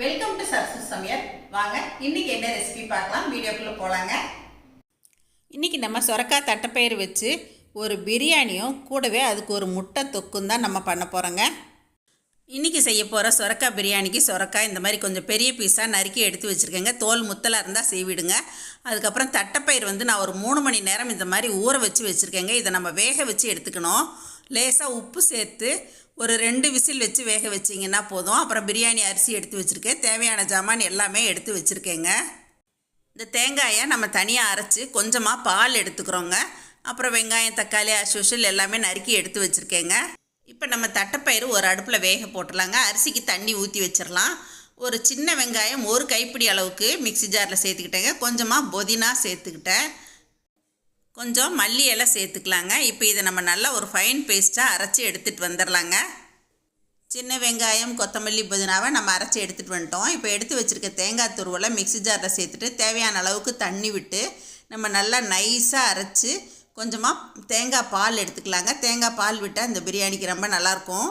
Welcome to Sarasu சமையல் வாங்க இன்னைக்கு என்ன ரெசிபி பார்க்கலாம்? வீடியோக்குள்ளே போகலாங்க இன்னைக்கு நம்ம சொரக்காய் தட்டைப்பயிறு வச்சு ஒரு பிரியாணியும் கூடவே அதுக்கு ஒரு முட்டை தொக்கும் தான் நம்ம பண்ண போகிறோங்க இன்றைக்கி செய்ய போகிற சொரக்காய் பிரியாணிக்கு சொரக்காய் இந்த மாதிரி கொஞ்சம் பெரிய பீஸாக நறுக்கி எடுத்து வச்சுருக்கேங்க. தோல் முத்தலாக இருந்தால் செய்விடுங்க. அதுக்கப்புறம் தட்டைப்பயிர் வந்து நான் ஒரு மூணு மணி நேரம் இந்த மாதிரி ஊற வச்சு வச்சுருக்கேங்க. இதை நம்ம வேக வச்சு எடுத்துக்கணும். லேசாக உப்பு சேர்த்து ஒரு ரெண்டு விசில் வச்சு வேக வச்சிங்கன்னா போதும். அப்புறம் பிரியாணி அரிசி எடுத்து வச்சுருக்கேன். தேவையான ஜாமான் எல்லாமே எடுத்து வச்சுருக்கேங்க. இந்த தேங்காயை நம்ம தனியாக அரைச்சி கொஞ்சமாக பால் எடுத்துக்கிறோங்க. அப்புறம் வெங்காயம் தக்காளி அஸ்யூஷல் எல்லாமே நறுக்கி எடுத்து வச்சுருக்கேங்க. இப்போ நம்ம தட்டைப்பயிறு ஒரு அடுப்பில் வேக போட்டுடலாங்க. அரிசிக்கு தண்ணி ஊற்றி வச்சிடலாம். ஒரு சின்ன வெங்காயம் ஒரு கைப்பிடி அளவுக்கு மிக்ஸி ஜாரில் சேர்த்துக்கிட்டேங்க. கொஞ்சமாக புதினா சேர்த்துக்கிட்டேன். கொஞ்சம் மல்லி இலை சேர்த்துக்கலாங்க. இப்போ இதை நம்ம நல்லா ஒரு ஃபைன் பேஸ்ட்டாக அரைச்சி எடுத்துகிட்டு வந்துடலாங்க சின்ன வெங்காயம் கொத்தமல்லி புதினாவை நம்ம அரைச்சி எடுத்துகிட்டு வந்துட்டோம். இப்போ எடுத்து வச்சுருக்க தேங்காய் துருவலை மிக்ஸி ஜாரில் சேர்த்துட்டு தேவையான அளவுக்கு தண்ணி விட்டு நம்ம நல்லா நைஸாக அரைச்சி கொஞ்சமாக தேங்காய் பால் எடுத்துக்கலாங்க. தேங்காய் பால் விட்டால் இந்த பிரியாணிக்கு ரொம்ப நல்லாயிருக்கும்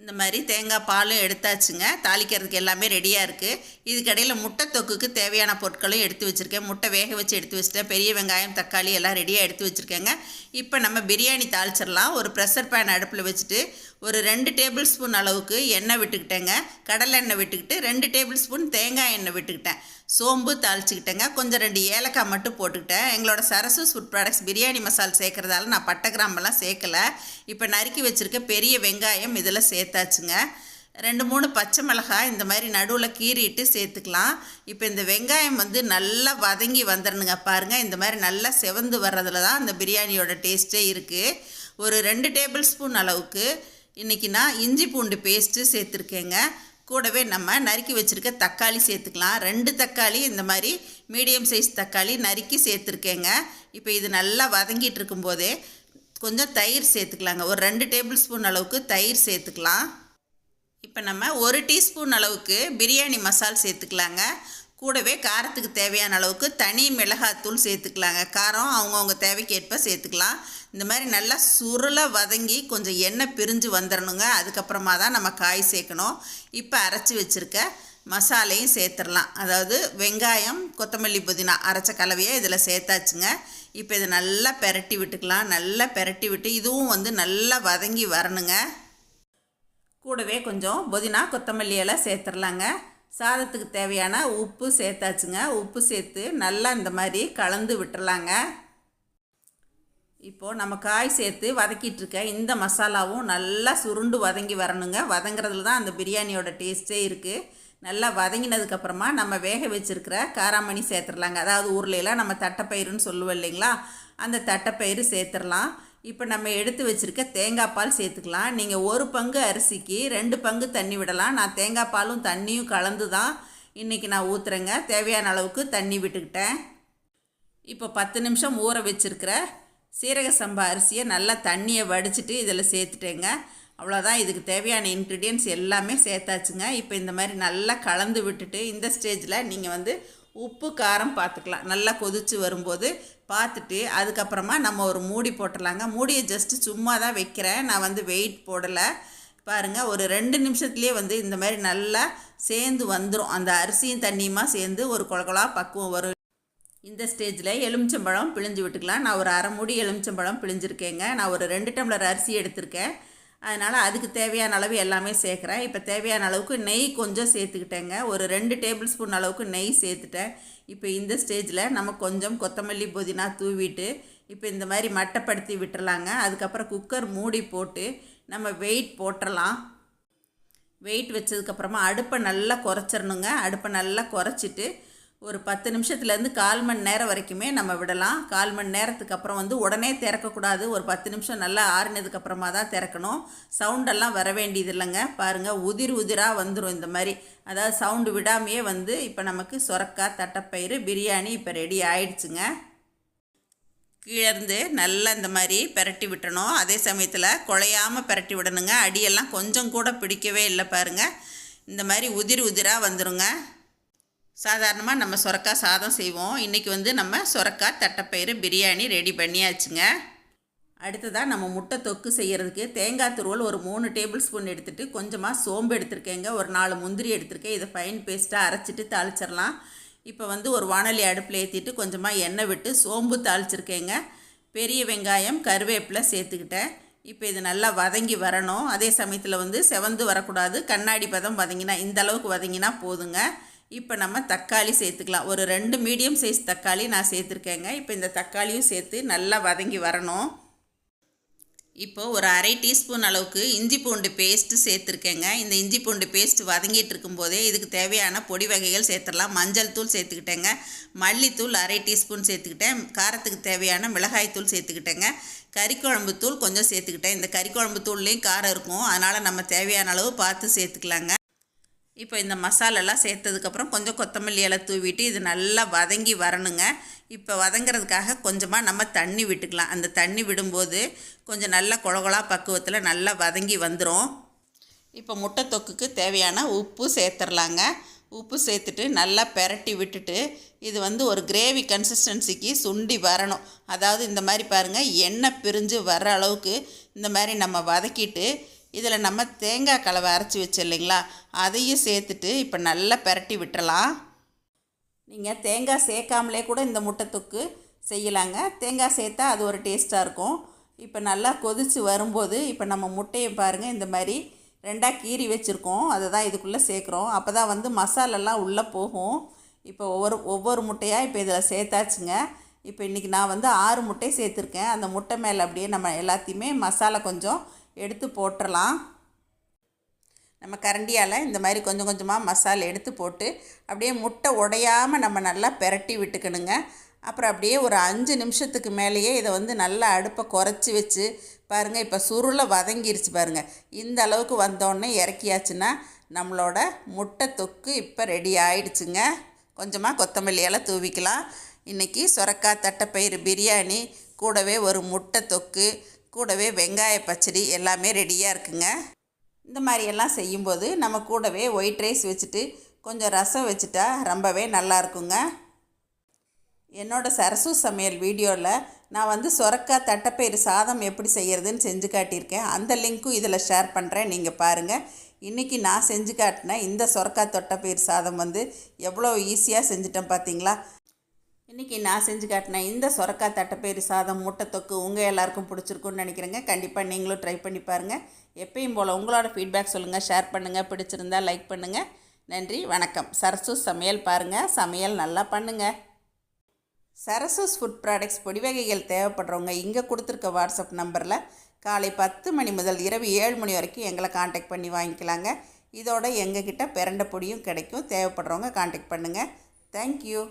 இந்த மாதிரி தேங்காய் பாலும் எடுத்தாச்சுங்க. தாளிக்கிறதுக்கு எல்லாமே ரெடியாக இருக்குது இதுக்கடையில் முட்டை தொக்குக்கு தேவையான பொருட்களும் எடுத்து வச்சுருக்கேன். முட்டை வேக வச்சு எடுத்து வச்சுட்டேன். பெரிய வெங்காயம் தக்காளி எல்லாம் ரெடியாக எடுத்து வச்சுருக்கேங்க. இப்போ நம்ம பிரியாணி தாளிச்சிடலாம். ஒரு ப்ரெஷர் பேன் அடுப்பில் வச்சுட்டு ஒரு ரெண்டு டேபிள் ஸ்பூன் அளவுக்கு எண்ணெய் விட்டுக்கிட்டேங்க. கடலை எண்ணெய் விட்டுக்கிட்டு ரெண்டு டேபிள் ஸ்பூன் தேங்காய் எண்ணெய் விட்டுக்கிட்டேன். சோம்பு தாளிச்சுக்கிட்டேங்க. கொஞ்சம் ரெண்டு ஏலக்காய் மட்டும் போட்டுக்கிட்டேன். எங்களோட சரசு ஃபுட் ப்ராடக்ட்ஸ் பிரியாணி மசால் சேர்க்குறதால நான் பட்டை கிராம்பெல்லாம் சேர்க்கலை. இப்போ நறுக்கி வச்சுருக்க பெரிய வெங்காயம் இதில் சேர்த்தாச்சுங்க. ரெண்டு மூணு பச்சை மிளகாய் இந்த மாதிரி நடுவில் கீறிட்டு சேர்த்துக்கலாம். இப்போ இந்த வெங்காயம் வந்து நல்லா வதங்கி வந்துடணுங்க பாருங்கள் இந்த மாதிரி நல்லா செவந்து வர்றதுல தான் அந்த பிரியாணியோட டேஸ்ட்டே இருக்குது ஒரு ரெண்டு டேபிள் ஸ்பூன் அளவுக்கு இன்றைக்கி நான் இஞ்சி பூண்டு பேஸ்ட்டு சேர்த்துருக்கேங்க. கூடவே நம்ம நறுக்கி வச்சுருக்க தக்காளி சேர்த்துக்கலாம். ரெண்டு தக்காளி இந்த மாதிரி மீடியம் சைஸ் தக்காளி நறுக்கி சேர்த்துருக்கேங்க. இப்போ இது நல்லா வதங்கிட்டு இருக்கும்போதே கொஞ்சம் தயிர் சேர்த்துக்கலாங்க. ஒரு ரெண்டு டேபிள் ஸ்பூன் அளவுக்கு தயிர் சேர்த்துக்கலாம். இப்போ நம்ம ஒரு டீஸ்பூன் அளவுக்கு பிரியாணி மசால் சேர்த்துக்கலாங்க. கூடவே காரத்துக்கு தேவையான அளவுக்கு தனி மிளகாத்தூள் சேர்த்துக்கலாங்க. காரம் அவங்கவுங்க தேவைக்கேற்ப சேர்த்துக்கலாம். இந்த மாதிரி நல்லா சுருளை வதங்கி கொஞ்சம் எண்ணெய் பிரிஞ்சு வந்துடணுங்க அதுக்கப்புறமா தான் நம்ம காய் சேர்க்கணும். இப்போ அரைச்சி வச்சுருக்க மசாலையும் சேர்த்துடலாம் அதாவது வெங்காயம் கொத்தமல்லி புதினா அரைச்ச கலவையை இதில் சேர்த்தாச்சுங்க. இப்போ இதை நல்லா பெரட்டி விட்டுக்கலாம். நல்லா பெரட்டி விட்டு இதுவும் வந்து நல்லா வதங்கி வரணுங்க. கூடவே கொஞ்சம் புதினா கொத்தமல்லி எல்லாம் சேர்த்துடலாங்க சாதத்துக்கு தேவையான உப்பு சேர்த்தாச்சுங்க. உப்பு சேர்த்து நல்லா இந்த மாதிரி கலந்து விட்டுறலாங்க. இப்போது நம்ம காய் சேர்த்து வதக்கிட்டுருக்க இந்த மசாலாவும் நல்லா சுருண்டு வதங்கி வரணுங்க. வதங்குறதுல தான் அந்த பிரியாணியோட டேஸ்ட்டே இருக்குது நல்லா வதங்கினதுக்கப்புறமா நம்ம வேக வச்சுருக்கிற காராமணி சேர்த்துடலாங்க அதாவது ஊர்லெலாம் நம்ம தட்டைப்பயிறுன்னு சொல்லுவோம் இல்லைங்களா? அந்த தட்டைப்பயிறு சேர்த்துடலாம் இப்போ நம்ம எடுத்து வச்சுருக்க தேங்காய் பால் சேர்த்துக்கலாம். நீங்கள் ஒரு பங்கு அரிசிக்கு ரெண்டு பங்கு தண்ணி விடலாம். நான் தேங்காய் பாலும் தண்ணியும் கலந்து தான் இன்றைக்கி நான் ஊற்றுறேங்க தேவையான அளவுக்கு தண்ணி விட்டுக்கிட்டேன். இப்போ பத்து நிமிஷம் ஊற வச்சுருக்கிற சீரக சம்பா அரிசியை நல்லா தண்ணியை வடிச்சிட்டு இதில் சேர்த்துட்டேங்க. அவ்வளோதான் இதுக்கு தேவையான இன்க்ரீடியன்ஸ் எல்லாமே சேர்த்தாச்சுங்க. இப்போ இந்த மாதிரி நல்லா கலந்து விட்டுட்டு இந்த ஸ்டேஜில் நீங்கள் வந்து உப்பு காரம் பார்த்துக்கலாம் நல்லா கொதித்து வரும்போது பார்த்துட்டு அதுக்கப்புறமா நம்ம ஒரு மூடி போட்டுடலாங்க. மூடியை ஜஸ்ட்டு சும்மா தான் வைக்கிறேன். நான் வந்து வெயிட் போடலை. பாருங்கள் ஒரு ரெண்டு நிமிஷத்துலேயே வந்து இந்த மாதிரி நல்லா சேர்ந்து வந்துடும் அந்த அரிசியும் தண்ணியுமா சேர்ந்து ஒரு குழகுலா பக்குவம் வரும். இந்த ஸ்டேஜில் எலுமிச்சம்பழம் பிழிஞ்சு விட்டுக்கலாம். நான் ஒரு அரை மூடி எலுமிச்சம்பழம் பிழிஞ்சிருக்கேங்க. நான் ஒரு ரெண்டு டம்ளர் அரிசி எடுத்திருக்கேன். அதனால் அதுக்கு தேவையான அளவு எல்லாமே சேர்க்குறேன். இப்போ தேவையான அளவுக்கு நெய் கொஞ்சம் சேர்த்துக்கிட்டேங்க. ஒரு ரெண்டு டேபிள் ஸ்பூன் அளவுக்கு நெய் சேர்த்துட்டேன். இப்போ இந்த ஸ்டேஜில் நம்ம கொஞ்சம் கொத்தமல்லி புதினா தூவிட்டு இப்போ இந்த மாதிரி மட்டப்படுத்தி விட்டுறலாங்க. அதுக்கப்புறம் குக்கர் மூடி போட்டு நம்ம வெயிட் போட்டுடலாம் வெயிட் வச்சதுக்கப்புறமா அடுப்பை நல்லா குறைச்சிடணுங்க. அடுப்பை நல்லா குறைச்சிட்டு ஒரு பத்து நிமிஷத்துலேருந்து கால் மணி நேரம் வரைக்குமே நம்ம விடலாம். கால் மணி நேரத்துக்கு அப்புறம் வந்து உடனே திறக்கக்கூடாது. ஒரு பத்து நிமிஷம் நல்லா ஆறுனதுக்கப்புறமா தான் திறக்கணும். சவுண்டெல்லாம் வர வேண்டியது இல்லைங்க. பாருங்கள் உதிர் உதிராக வந்துடும் இந்த மாதிரி. அதாவது சவுண்டு விடாமையே வந்து இப்போ நமக்கு சொரக்காய் தட்டைப்பயிறு பிரியாணி இப்போ ரெடி ஆயிடுச்சுங்க. கீழேருந்து நல்லா இந்த மாதிரி பெரட்டி விட்டணும் அதே சமயத்தில் குழையாமல் பெரட்டி விடணுங்க. அடியெல்லாம் கொஞ்சம் கூட பிடிக்கவே இல்லை பாருங்கள் இந்த மாதிரி உதிர் உதிராக வந்துருங்க. சாதாரணமாக நம்ம சுரக்காய் சாதம் செய்வோம். இன்றைக்கி வந்து நம்ம சுரக்காய் தட்டைப்பயிறு பிரியாணி ரெடி பண்ணியாச்சுங்க. அடுத்ததாக நம்ம முட்டை தொக்கு செய்கிறதுக்கு தேங்காய் துருவல் ஒரு மூணு டேபிள் ஸ்பூன் எடுத்துகிட்டு கொஞ்சமாக சோம்பு எடுத்திருக்கேங்க. ஒரு நாலு முந்திரி எடுத்திருக்கேன். இதை ஃபைன் பேஸ்ட்டாக அரைச்சிட்டு தாளிச்சிடலாம். இப்போ வந்து ஒரு வானொலி அடுப்பில் ஏற்றிட்டு கொஞ்சமாக எண்ணெய் விட்டு சோம்பு தாளிச்சிருக்கேங்க. பெரிய வெங்காயம் கருவேப்பிலை சேர்த்துக்கிட்டேன். இப்போ இது நல்லா வதங்கி வரணும். அதே சமயத்தில் வந்து செவந்து வரக்கூடாது. கண்ணாடி பதம் வதங்கினா இந்த அளவுக்கு வதங்கினா போதுங்க. இப்போ நம்ம தக்காளி சேர்த்துக்கலாம். ஒரு ரெண்டு மீடியம் சைஸ் தக்காளி நான் சேர்த்துருக்கேங்க. இப்போ இந்த தக்காளியும் சேர்த்து நல்லா வதங்கி வரணும். இப்போ ஒரு அரை டீஸ்பூன் அளவுக்கு இஞ்சி பூண்டு பேஸ்ட்டு சேர்த்துருக்கேங்க. இந்த இஞ்சி பூண்டு பேஸ்ட் வதங்கிட்டு இருக்கும்போதே இதுக்கு தேவையான பொடி வகைகள் சேர்த்துடலாம். மஞ்சள் தூள் சேர்த்துக்கிட்டேங்க. மல்லித்தூள் அரை டீஸ்பூன் சேர்த்துக்கிட்டேன். காரத்துக்கு தேவையான மிளகாய் தூள் சேர்த்துக்கிட்டேங்க. கறிக்குழம்பு தூள் கொஞ்சம் சேர்த்துக்கிட்டேன். இந்த கறிக்குழம்பு தூள்லேயும் காரம் இருக்கும். அதனால் நம்ம தேவையான அளவு பார்த்து சேர்த்துக்கலாங்க. இப்போ இந்த மசாலெல்லாம் சேர்த்ததுக்கப்புறம் கொஞ்சம் கொத்தமல்லி இலை தூவிட்டு இது நல்லா வதங்கி வரணுங்க. இப்போ வதங்கிறதுக்காக கொஞ்சமாக நம்ம தண்ணி விட்டுக்கலாம். அந்த தண்ணி விடும்போது கொஞ்சம் நல்லா குழகுழா பக்குவத்தில் நல்லா வதங்கி வந்துடும் இப்போ முட்டை தொக்குக்கு தேவையான உப்பு சேர்த்துடலாங்க உப்பு சேர்த்துட்டு நல்லா பெரட்டி விட்டுட்டு இது வந்து ஒரு கிரேவி கன்சிஸ்டன்சிக்கு சுண்டி வரணும். அதாவது இந்த மாதிரி பாருங்கள் எண்ணெய் பிரிஞ்சு வர்ற அளவுக்கு இந்த மாதிரி நம்ம வதக்கிட்டு இதில் நம்ம தேங்காய் கலவை அரைச்சி வச்சு இல்லைங்களா? அதையும் சேர்த்துட்டு இப்போ நல்லா பெரட்டி விட்டுறலாம். நீங்கள் தேங்காய் சேர்க்காமலே கூட இந்த முட்டை தொக்கு செய்யலாங்க. தேங்காய் சேர்த்தா அது ஒரு டேஸ்ட்டாக இருக்கும். இப்போ நல்லா கொதித்து வரும்போது இப்போ நம்ம முட்டையை பாருங்கள் இந்த மாதிரி ரெண்டாக கீறி வச்சுருக்கோம். அதை தான் இதுக்குள்ளே சேர்க்குறோம். அப்போ தான் வந்து மசாலெல்லாம் உள்ளே போகும். இப்போ ஒவ்வொரு ஒவ்வொரு முட்டையாக இப்போ இதில் சேர்த்தாச்சுங்க. இப்போ இன்றைக்கி நான் வந்து ஆறு முட்டை சேர்த்துருக்கேன். அந்த முட்டை மேலே அப்படியே நம்ம எல்லாத்தையுமே மசாலா கொஞ்சம் எடுத்து போட்டுடலாம் நம்ம கரண்டியால் இந்த மாதிரி கொஞ்சம் கொஞ்சமாக மசாலா எடுத்து போட்டு அப்படியே முட்டை உடையாமல் நம்ம நல்லா பெரட்டி விட்டுக்கணுங்க. அப்புறம் அப்படியே ஒரு அஞ்சு நிமிஷத்துக்கு மேலேயே இதை வந்து நல்லா அடுப்பை குறைச்சி வச்சு பாருங்கள் இப்போ சுருளை வதங்கிருச்சு பாருங்கள் இந்த அளவுக்கு வந்தோடனே இறக்கியாச்சுன்னா நம்மளோட முட்டை தொக்கு இப்போ ரெடி ஆயிடுச்சுங்க. கொஞ்சமாக கொத்தமல்லியால் தூவிக்கலாம். இன்றைக்கி சுரக்காய் தட்டைப்பயிறு பிரியாணி கூடவே ஒரு முட்டை தொக்கு கூடவே வெங்காய பச்சடி எல்லாமே ரெடியாக இருக்குங்க. இந்த மாதிரியெல்லாம் செய்யும்போது நம்ம கூடவே ஒயிட் ரைஸ் வச்சுட்டு கொஞ்சம் ரசம் வச்சுட்டா ரொம்பவே நல்லா இருக்குங்க. என்னோடய சரசு சமையல் வீடியோவில் நான் வந்து சொரக்காய் தட்டைப்பயிறு சாதம் எப்படி செய்கிறதுன்னு செஞ்சு காட்டியிருக்கேன். அந்த லிங்க்கும் இதில் ஷேர் பண்ணுறேன் நீங்கள் பாருங்கள் இன்றைக்கி நான் செஞ்சு காட்டின இந்த சொரக்காய் தொட்டப்பயிர் சாதம் வந்து எவ்வளோ ஈஸியாக செஞ்சுட்டேன் பார்த்தீங்களா இன்றைக்கி நான் செஞ்சு காட்டினேன் இந்த சொரக்காய் தட்டைப்பயிறு சாதம் முட்டைத்தொக்கு உங்கள் எல்லாருக்கும் பிடிச்சிருக்குன்னு நினைக்கிறேங்க. கண்டிப்பாக நீங்களும் ட்ரை பண்ணி பாருங்கள் எப்பயும் போல் உங்களோட ஃபீட்பேக் சொல்லுங்கள் ஷேர் பண்ணுங்கள் பிடிச்சிருந்தா லைக் பண்ணுங்கள் நன்றி வணக்கம். சரசூஸ் சமையல் பாருங்கள் சமையல் நல்லா பண்ணுங்கள் சரசூஸ் ஃபுட் ப்ராடக்ட்ஸ் பொடி வகைகள் தேவைப்படுறவங்க இங்கே கொடுத்துருக்க வாட்ஸ்அப் நம்பரில் காலை பத்து மணி முதல் இரவு ஏழு மணி வரைக்கும் எங்களை காண்டாக்ட் பண்ணி வாங்கிக்கலாங்க. இதோட எங்ககிட்ட பிறண்ட பொடியும் கிடைக்கும். தேவைப்படுறவங்க காண்டாக்ட் பண்ணுங்கள் தேங்க்யூ